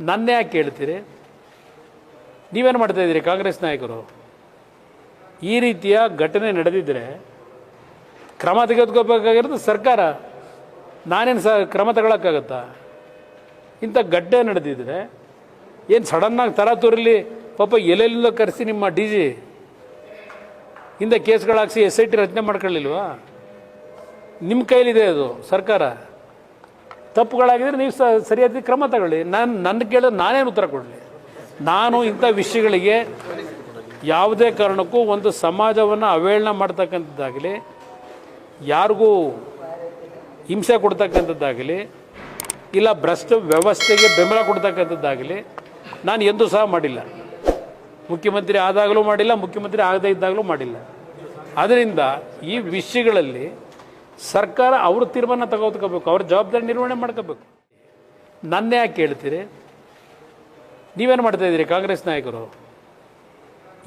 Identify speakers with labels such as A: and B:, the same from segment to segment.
A: ನನ್ನ ಯಾಕೆ ಕೇಳ್ತೀರಿ? ನೀವೇನು ಮಾಡ್ತಾ ಇದ್ದೀರಿ ಕಾಂಗ್ರೆಸ್ ನಾಯಕರು? ಈ ರೀತಿಯ ಘಟನೆ ನಡೆದಿದ್ದರೆ ಕ್ರಮ ತೆಗೆದುಕೋಬೇಕಾಗಿರೋದು ಸರ್ಕಾರ. ನಾನೇನು ಸ ಕ್ರಮ ತಗೊಳಕ್ಕಾಗತ್ತಾ? ಇಂಥ ಗಡ್ಡೆ ನಡೆದಿದ್ರೆ ಏನು ಸಡನ್ನಾಗಿ ತರಾತುರಲ್ಲಿ ಪಾಪ ಎಲ್ಲೆಲ್ಲಿಂದ ಕರೆಸಿ ನಿಮ್ಮ ಡಿ ಜಿ. ಹಿಂದೆ ಹಾಕ್ಸಿ ಎಸ್ ಐ ಟಿ ರಚನೆ ಮಾಡ್ಕೊಳ್ಳಿಲ್ವಾ? ನಿಮ್ಮ ಕೈಲಿದೆ ಅದು ಸರ್ಕಾರ. ತಪ್ಪುಗಳಾಗಿದ್ರೆ ನೀವು ಸರಿಯಾದ ಕ್ರಮ ತಗೊಳ್ಳಿ. ನಾನು ನನ್ನ ಕೇಳಿದ್ರೆ ನಾನೇನು ಉತ್ತರ ಕೊಡಲಿ? ನಾನು ಇಂಥ ವಿಷಯಗಳಿಗೆ ಯಾವುದೇ ಕಾರಣಕ್ಕೂ ಒಂದು ಸಮಾಜವನ್ನು ಅವೇಳನ ಮಾಡ್ತಕ್ಕಂಥದ್ದಾಗಲಿ, ಯಾರಿಗೂ ಹಿಂಸೆ ಕೊಡ್ತಕ್ಕಂಥದ್ದಾಗಲಿ, ಇಲ್ಲ ಭ್ರಷ್ಟ ವ್ಯವಸ್ಥೆಗೆ ಬೆಂಬಲ ಕೊಡ್ತಕ್ಕಂಥದ್ದಾಗಲಿ, ನಾನು ಎಂದೂ ಸಹ ಮಾಡಿಲ್ಲ. ಮುಖ್ಯಮಂತ್ರಿ ಆದಾಗಲೂ ಮಾಡಿಲ್ಲ, ಮುಖ್ಯಮಂತ್ರಿ ಆಗದೇ ಇದ್ದಾಗಲೂ ಮಾಡಿಲ್ಲ. ಅದರಿಂದ ಈ ವಿಷಯಗಳಲ್ಲಿ ಸರ್ಕಾರ ಅವ್ರ ತೀರ್ಮಾನ ತಗೋತ್ಕೋಬೇಕು ಅವ್ರ ಜವಾಬ್ದಾರಿ ನಿರ್ವಹಣೆ ಮಾಡ್ಕೋಬೇಕು. ನನ್ನ ಯಾಕೆ ಕೇಳ್ತೀರಿ ನೀವೇನು ಮಾಡ್ತಾ ಇದ್ದೀರಿ ಕಾಂಗ್ರೆಸ್ ನಾಯಕರು?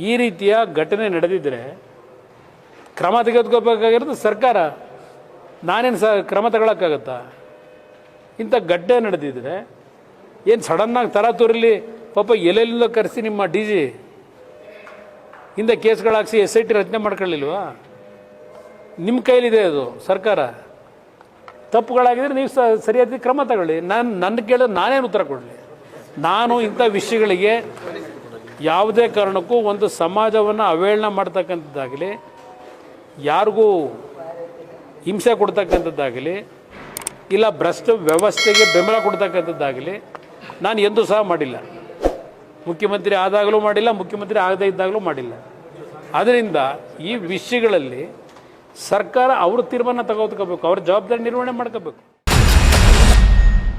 A: ಈ ರೀತಿಯ ಘಟನೆ ನಡೆದಿದ್ದರೆ ಕ್ರಮ ತೆಗೆದುಕೋಬೇಕಾಗಿರೋದು ಸರ್ಕಾರ. ನಾನೇನು ಸ ಕ್ರಮ ತಗೊಳಕ್ಕಾಗತ್ತಾ? ಇಂಥ ಗಡ್ಡೆ ನಡೆದಿದ್ರೆ ಏನು ಸಡನ್ನಾಗಿ ತರಾತುರಲ್ಲಿ ಪಾಪ ಎಲ್ಲೆಲ್ಲಿಂದ ಕರೆಸಿ ನಿಮ್ಮ ಡಿ ಜಿ ಹಿಂದೆ ಕೇಸ್ಗಳಾಗಿಸಿ ಎಸ್ ಐ ಟಿ ರಚನೆ ಮಾಡ್ಕೊಳ್ಳಿಲ್ವಾ? ನಿಮ್ಮ ಕೈಲಿದೆ ಅದು, ಸರ್ಕಾರ. ತಪ್ಪುಗಳಾಗಿದ್ರೆ ನೀವು ಸರಿಯಾದ ಕ್ರಮ ತಗೊಳ್ಳಿ. ನಾನು, ನನ್ನ ಕೇಳಿದ್ರೆ ನಾನೇನು ಉತ್ತರ ಕೊಡಲಿ? ನಾನು ಇಂಥ ವಿಷಯಗಳಿಗೆ ಯಾವುದೇ ಕಾರಣಕ್ಕೂ ಒಂದು ಸಮಾಜವನ್ನು ಅವೇಳನ ಮಾಡ್ತಕ್ಕಂಥದ್ದಾಗಲಿ, ಯಾರಿಗೂ ಹಿಂಸೆ ಕೊಡ್ತಕ್ಕಂಥದ್ದಾಗಲಿ, ಇಲ್ಲ ಭ್ರಷ್ಟ ವ್ಯವಸ್ಥೆಗೆ ಬೆಂಬಲ ಕೊಡ್ತಕ್ಕಂಥದ್ದಾಗಲಿ, ನಾನು ಎಂದೂ ಸಹ ಮಾಡಿಲ್ಲ. ಮುಖ್ಯಮಂತ್ರಿ ಆದಾಗಲೂ ಮಾಡಿಲ್ಲ, ಮುಖ್ಯಮಂತ್ರಿ ಆಗದೇ ಇದ್ದಾಗಲೂ ಮಾಡಿಲ್ಲ. ಅದರಿಂದ ಈ ವಿಷಯಗಳಲ್ಲಿ ಸರ್ಕಾರ ಅವ್ರ ತೀರ್ಮಾನ ತಗೋತ್ಕೋಬೇಕು ಅವ್ರ ಜವಾಬ್ದಾರಿ ನಿರ್ವಹಣೆ ಮಾಡ್ಕೋಬೇಕು.